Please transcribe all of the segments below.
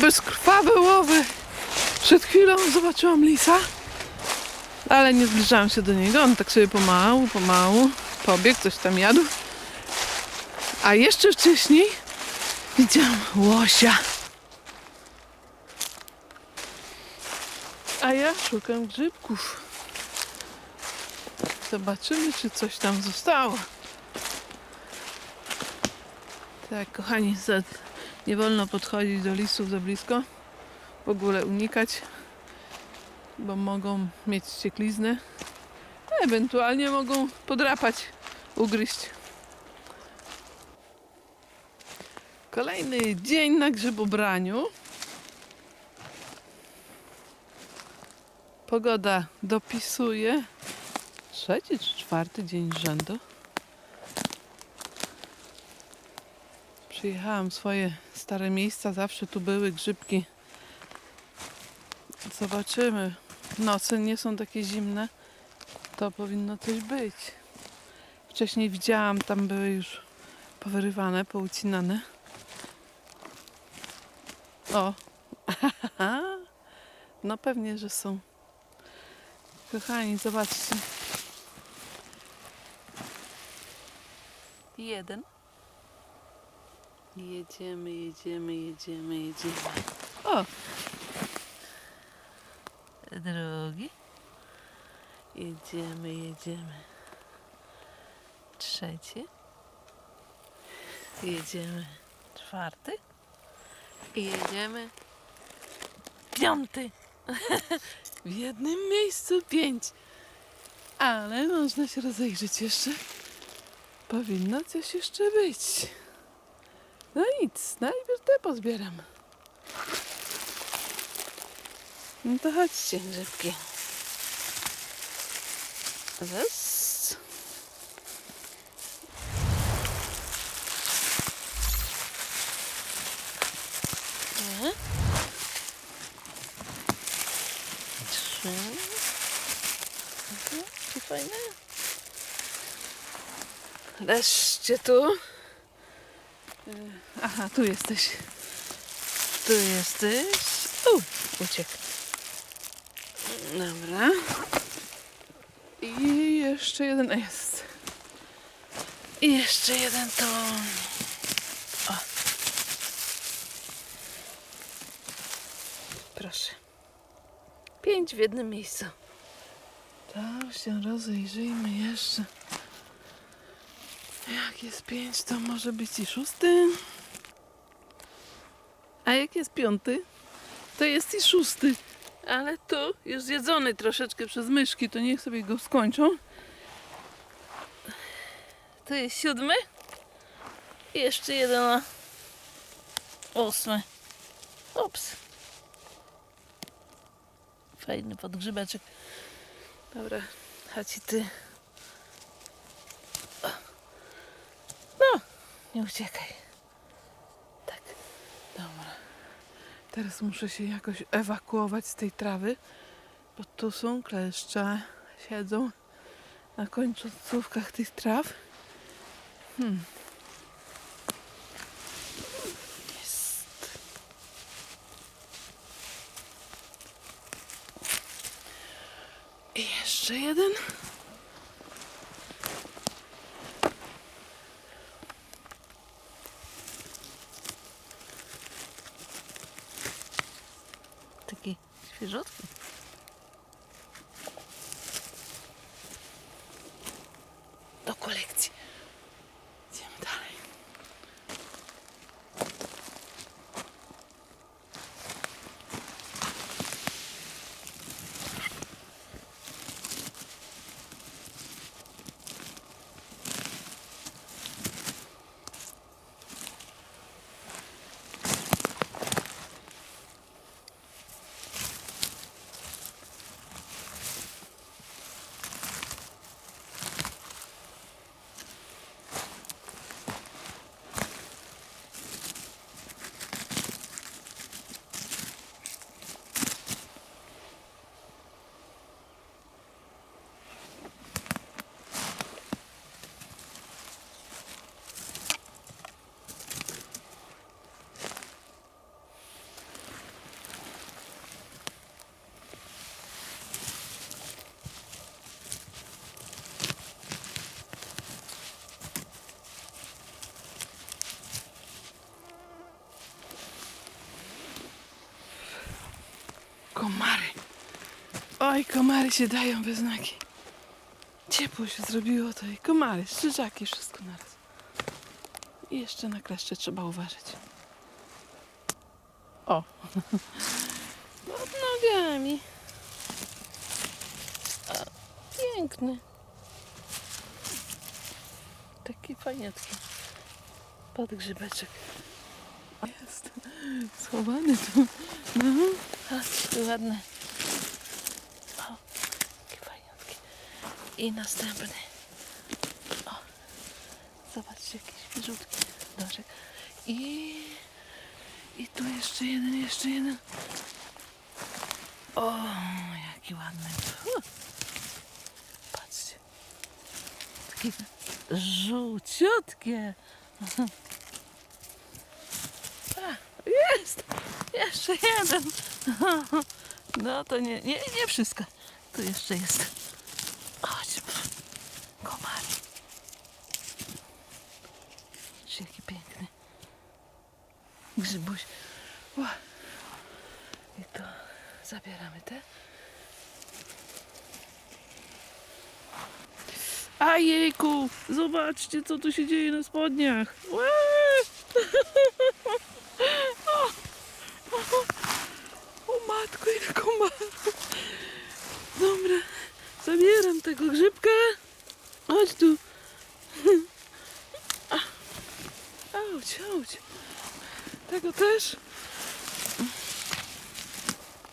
bezkrwawe łowy. Przed chwilą zobaczyłam lisa, ale nie zbliżałam się do niego. On tak sobie pomału, pomału pobiegł, coś tam jadł. A jeszcze wcześniej widziałam łosia. A ja szukam grzybków. Zobaczymy, czy coś tam zostało. Tak, kochani, za, nie wolno podchodzić do lisów za blisko. W ogóle unikać, bo mogą mieć ściekliznę. a Ewentualnie mogą podrapać, ugryźć. Kolejny dzień na grzybobraniu. Pogoda dopisuje. Trzeci czy czwarty dzień rzędu. Przyjechałam swoje stare miejsca, zawsze tu były grzybki. Zobaczymy. Noce nie są takie zimne. To powinno coś być. Wcześniej widziałam, tam były już powyrywane, poucinane. O! No pewnie, że są. Kochani, zobaczcie. Jeden. Jedziemy, jedziemy, jedziemy, jedziemy. O! Drugi. Jedziemy, jedziemy. Trzeci. Jedziemy. Czwarty. I jedziemy. Piąty. w jednym miejscu pięć. Ale można się rozejrzeć jeszcze. Powinno coś jeszcze być. No nic, najpierw te pozbieram. No to chodźcie, grzybki. Raz. Dwa. Trzy. Mhm, Czy fajne? Wreszcie tu. Aha, tu jesteś. Tu jesteś. U, uciekł. Dobra. I jeszcze jeden jest. I jeszcze jeden tu. O. Proszę. Pięć w jednym miejscu. To się rozejrzyjmy jeszcze. Jak jest pięć, to może być i szósty. A jak jest piąty, to jest i szósty. Ale to już zjedzony troszeczkę przez myszki, to niech sobie go skończą. To jest siódmy. I jeszcze jeden na ósmy. Fajny podgrzybeczek. Dobra, chodź ty. No, nie uciekaj. Tak, dobra. Teraz muszę się jakoś ewakuować z tej trawy, bo tu są kleszcze, siedzą na końcówkach tych traw. Hmm. Jest. I jeszcze jeden. Taki świeżutki. Oj, komary się dają we znaki. Ciepło się zrobiło to i komary, strzyżaki, wszystko naraz. I jeszcze na kleszcze trzeba uważać. O! Pod nogami. A, piękny. Taki fajniutki. Podgrzybeczek. Jest. Schowany tu. No. Ładne. O, taki fajniutki. I następny. O, zobaczcie, jaki świeżutki doczek. I, I tu jeszcze jeden, jeszcze jeden. O, jaki ładny. Patrzcie. Takie żółciutkie. Jest! Jeszcze jeden. No to nie, nie, nie wszystko. Tu jeszcze jest. Chodź. Komary. Patrzcie, Jaki piękny. Grzybuś. Ła. I to zabieramy te. A jejku, zobaczcie co tu się dzieje na spodniach. O, matko, ile komarów. Dobra, zabieram tego grzybka. Chodź tu. Auć, auć. Tego też.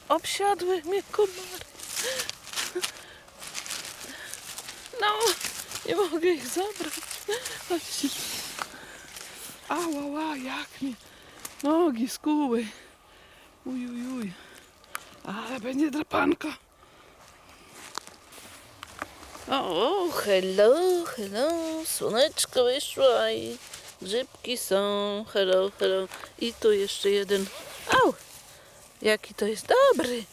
Obsiadły mnie komary. No, nie mogę ich zabrać. Patrzcie. Ała, ała, jak mi nogi skuły. Uj, uj, uj. Ale będzie drapanka. O, hello, hello, słoneczko wyszło i grzybki są, hello, hello. I tu jeszcze jeden, au, jaki to jest dobry.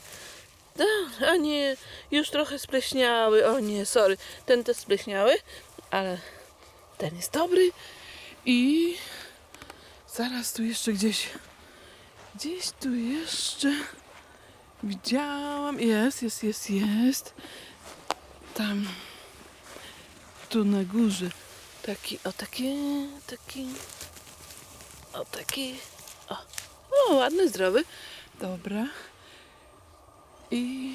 Do, a nie, już trochę spleśniały, o nie, sorry, ten też spleśniały, ale ten jest dobry. I zaraz tu jeszcze gdzieś, gdzieś tu jeszcze widziałam, jest, jest, jest, jest. Tam, tu na górze. Taki, o taki, taki, o taki, O, ładny, zdrowy. Dobra. I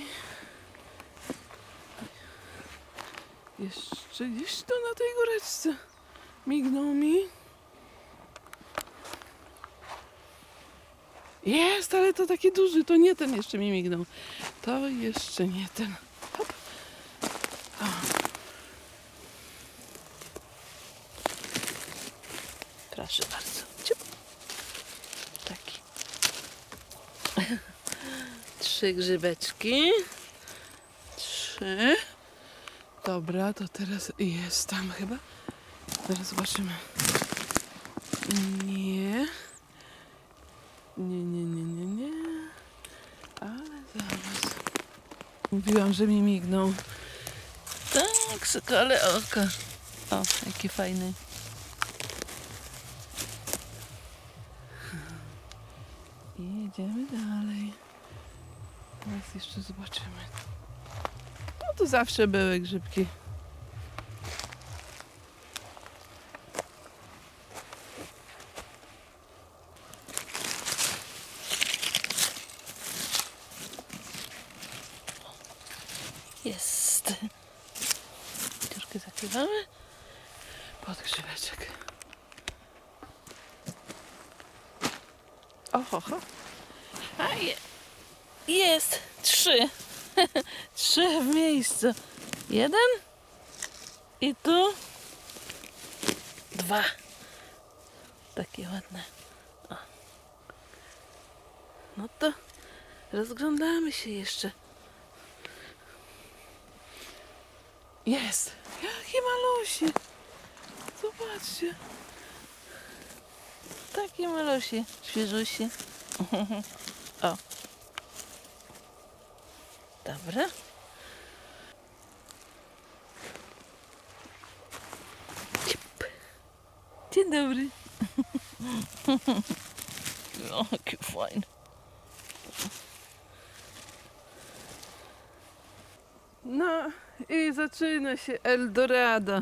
jeszcze gdzieś tu na tej góreczce mignął mi. Jest, ale to taki duży, to nie ten jeszcze mi mignął. To jeszcze nie ten. Proszę bardzo, taki. Trzy grzybeczki. Trzy. Dobra, to teraz jest tam chyba. Zaraz zobaczymy. Nie. Nie, nie, nie, nie, nie. Ale zaraz. Mówiłam, że mi mignął. Tak, sokole oka. O, jaki fajny. I jedziemy dalej. Jeszcze zobaczymy. No tu zawsze były grzybki. Jest. Troszkę zakrywamy. Podgrzybeczek. Oho, ho. A je, jest. Trzy. Trzy w miejscu. Jeden. I tu. Dwa. Takie ładne. O. No to rozglądamy się jeszcze. Jest! Jaki malusi! Zobaczcie. Takie malusie, świeżusie. O. Dobra. Dzień dobry. O, jaki fajny. No i zaczyna się Eldorado.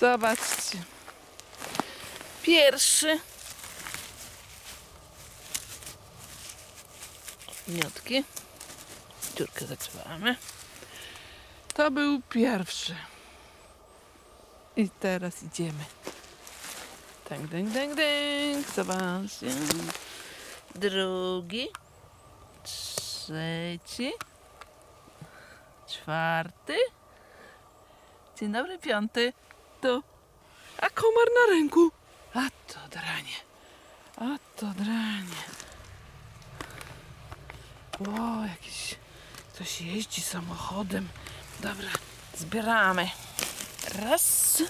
Zobaczcie. Pierwszy. Miotki. Dziurkę zakrywamy. To był pierwszy. I teraz idziemy. Dęg, dęg, dęg, dęg. Zobaczcie. Drugi. Trzeci. Czwarty. Dzień dobry, piąty. To. A komar na ręku. A to dranie. A to dranie. Ło, jakiś. Ktoś jeździ samochodem. Dobra, zbieramy. Raz.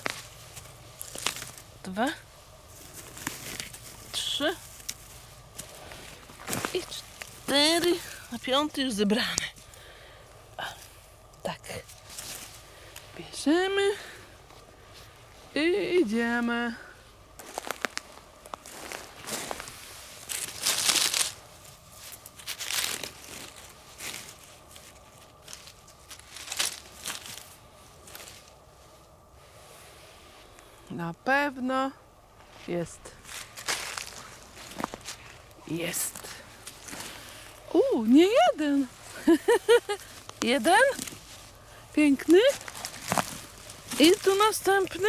Dwa. Trzy. I cztery. A piąty już zebrany. O, Tak. Bierzemy. I idziemy. Na pewno jest. Jest. U, nie jeden. jeden? Piękny. I tu następny.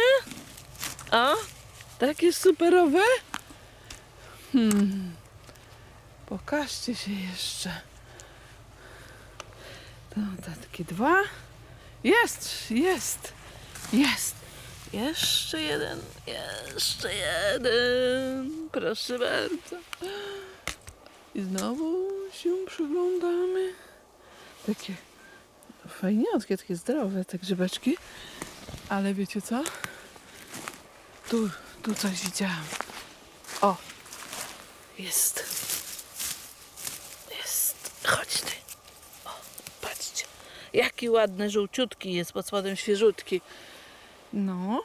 A, takie superowe. Hmm. Pokażcie się jeszcze. To, takie dwa. Jest, jest, jest. Jeszcze jeden, jeszcze jeden. Proszę bardzo. I znowu się przyglądamy. Takie fajniutkie, takie zdrowe te grzybeczki. Ale wiecie co? Tu, tu coś widziałam. O! Jest. Jest. Chodź ty. O, patrzcie. Jaki ładny, żółciutki jest, pod spodem świeżutki. No.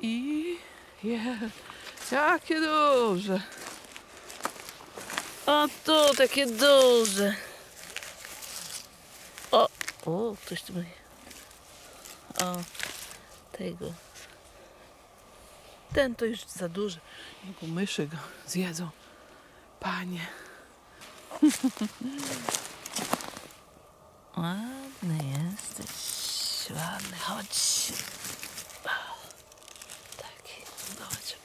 I jest. Jakie duże. O tu, takie duże. O, o, ktoś tu mówi. O, tego. Ten to już za duży. Jego myszy go zjedzą. Panie. Ładny jesteś. Ładny, chodź. Taki, zobacz.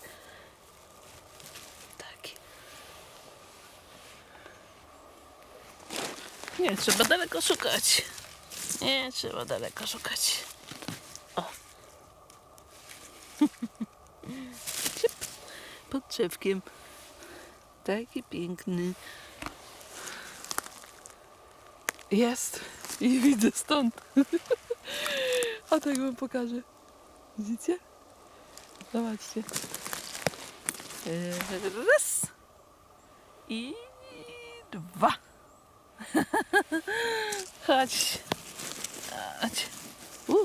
Taki. Nie trzeba daleko szukać. Nie trzeba daleko szukać. O. Pod drzewkiem. Taki piękny. Jest. I widzę stąd. A tak wam pokażę. Widzicie? Zobaczcie. Raz. I dwa. Chodź. Chodź. U.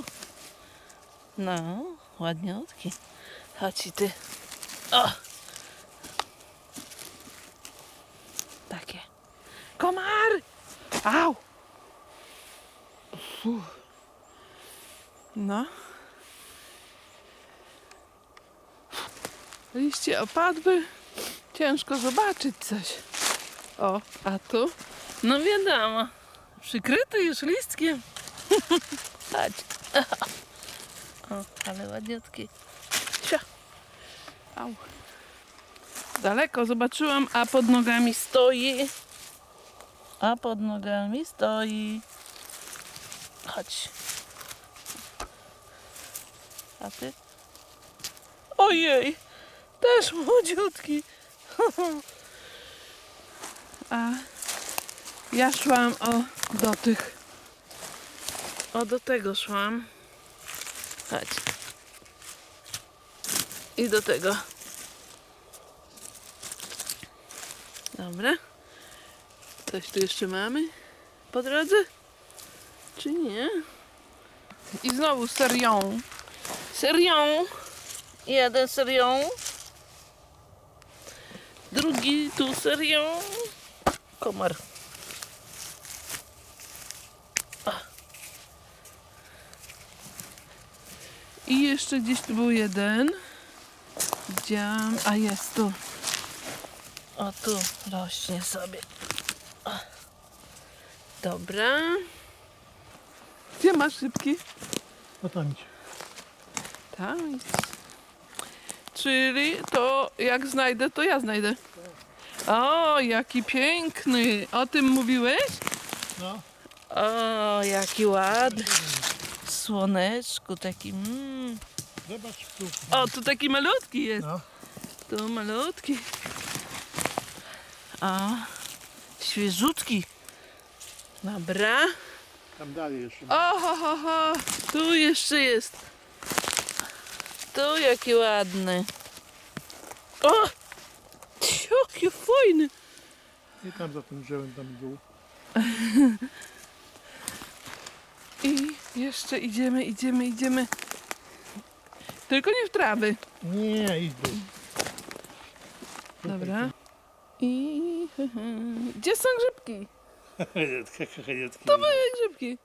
No, ładniutki. Chodź i ty. O! Takie. Komar! Au! No. Liście opadły. Ciężko zobaczyć coś. O, a tu? No wiadomo. Przykryty już listkiem. Chodź. O, ale ładniutki. Sia. Au. Daleko zobaczyłam, a pod nogami stoi. A pod nogami stoi. Chodź. A ty? Ojej, też młodziutki. A ja szłam o do tych. O do tego szłam. Chodź. I do tego. Dobra. Coś tu jeszcze mamy po drodze? Czy nie? I znowu serią. Serią. Jeden serią. Drugi tu serią. Komar. I jeszcze gdzieś tu był jeden. Widziałam, a jest tu. O tu rośnie sobie. O. Dobra. Gdzie masz szybki? No tam idź. Tam jest. Czyli to jak znajdę, to ja znajdę. O, jaki piękny. O tym mówiłeś? No. O, jaki ładny. W słoneczku taki. Mm. Zobacz tu. O, tu taki malutki jest. No. Tu malutki. O, świeżutki. Dobra. Tam dalej jeszcze. O, ho, ho, ho. Tu jeszcze jest. Tu jaki ładny. O! Jaki fajny. I tam za tym drzewem tam był. I jeszcze idziemy, idziemy, idziemy. Tylko nie w trawy. Nie, idź był. Dobra. I... Gdzie są grzybki? To były grzybki.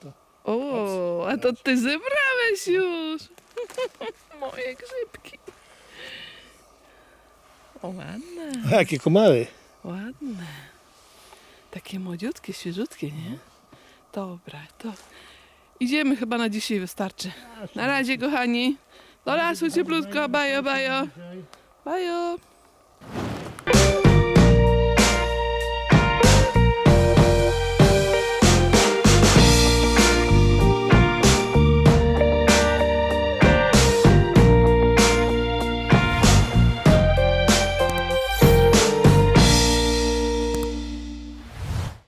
To. O, a to ty zebrałeś już. Moje grzybki. O, ładne, Jakie komary. ładne. Takie młodziutkie, świeżutkie, nie? Dobra, to idziemy chyba na dzisiaj wystarczy. Na razie, kochani. Do lasu cieplutko, bajo, bajo. Bajo.